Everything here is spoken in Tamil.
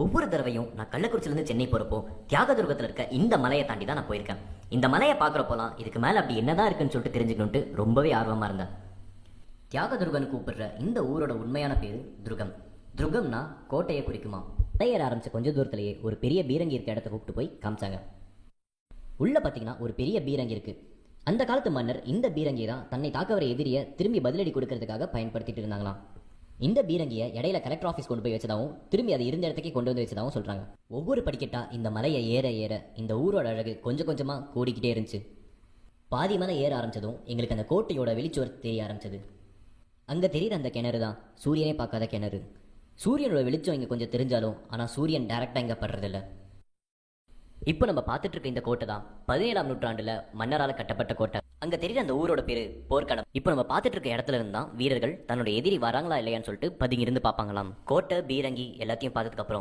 ஒவ்வொரு தடவையும் நான் கள்ளக்குறிச்சிலேருந்து சென்னை போகிறப்போ தியாகதுர்கத்தில் இருக்க இந்த மலையை தாண்டி தான் நான் போயிருக்கேன். இந்த மலையை பார்க்குறப்போலாம் இதுக்கு மேலே அப்படி என்னதான் இருக்குன்னு சொல்லிட்டு தெரிஞ்சுக்கணுன்ட்டு ரொம்பவே ஆர்வமாக இருந்தேன். தியாகதுர்கன் கூப்பிடுற இந்த ஊரோட உண்மையான பேர் துருகம். துருகம்னா கோட்டையை குறிக்குமா? மலையேற ஆரம்பிச்ச கொஞ்ச தூரத்திலேயே ஒரு பெரிய பீரங்கி இருக்க இடத்த கூப்பிட்டு போய் காமிச்சாங்க. உள்ள பார்த்தீங்கன்னா ஒரு பெரிய பீரங்கி இருக்கு. அந்த காலத்து மன்னர் இந்த பீரங்கி தான் தன்னை தாக்க வர எதிரியை திரும்பி பதிலடி கொடுக்கறதுக்காக பயன்படுத்திட்டு இருந்தாங்களாம். இந்த பீரங்கியை இடையில கலெக்டர் ஆஃபீஸ் கொண்டு போய் வச்சதாகவும் திரும்பி அதை இருந்த இடத்துக்கே கொண்டு வந்து வச்சதாகவும் சொல்றாங்க. ஒவ்வொரு படிக்கட்டா இந்த மலையை ஏற ஏற இந்த ஊரோட அழகு கொஞ்சம் கொஞ்சமா கூடிக்கிட்டே இருந்துச்சு. பாதி மலை ஏற ஆரம்பிச்சதும் எங்களுக்கு அந்த கோட்டையோட வெளிச்சுவர் தெரிய ஆரம்பிச்சது. அங்க தெரியுற அந்த கிணறு தான் சூரியனே பார்க்காத கிணறு. சூரியனோட வெளிச்சம் இங்க கொஞ்சம் தெரிஞ்சாலும் ஆனா சூரியன் டைரக்டா இங்க படுறதில்ல. இப்போ நம்ம பார்த்துட்டு இருக்க இந்த கோட்டை தான் பதினேழாம் நூற்றாண்டுல மன்னரால் கட்டப்பட்ட கோட்டை. அங்க தெரியுற அந்த ஊரோட பேரு போர்க்களம் இப்போ நம்ம பார்த்துட்டு இருக்க இடத்துல இருந்தா வீரர்கள் தன்னோட எதிரி வராங்களா இல்லையான்னு சொல்லிட்டு பதுங்கி இருந்து பார்ப்பாங்களாம். கோட்டை பீரங்கி எல்லாத்தையும் பார்த்ததுக்கு அப்புறம்